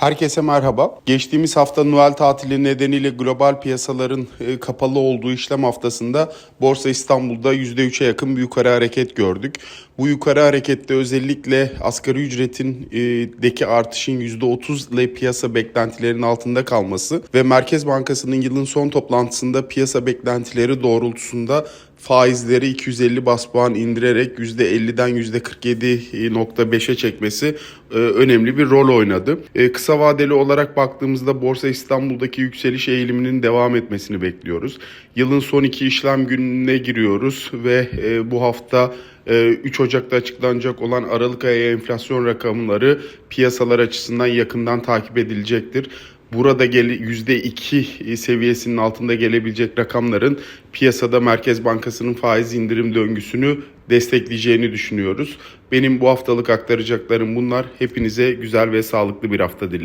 Herkese merhaba. Geçtiğimiz hafta Noel tatili nedeniyle global piyasaların e, kapalı olduğu işlem haftasında Borsa İstanbul'da %3'e yakın bir yukarı hareket gördük. Bu yukarı harekette özellikle asgari ücretin e, artışın %30 ile piyasa beklentilerinin altında kalması ve Merkez Bankası'nın yılın son toplantısında piyasa beklentileri doğrultusunda faizleri 250 bas puan indirerek %50'den %47.5'e çekmesi e, önemli bir rol oynadı. E, Kısa vadeli olarak baktığımızda Borsa İstanbul'daki yükseliş eğiliminin devam etmesini bekliyoruz. Yılın son iki işlem gününe giriyoruz ve e, bu hafta e, 3 Ocak'ta açıklanacak olan Aralık ayı enflasyon rakamları piyasalar açısından yakından takip edilecektir burada gele, %2 seviyesinin altında gelebilecek rakamların piyasada Merkez Bankası'nın faiz indirim döngüsünü destekleyeceğini düşünüyoruz. Benim bu haftalık aktaracaklarım bunlar. Hepinize güzel ve sağlıklı bir hafta dilerim.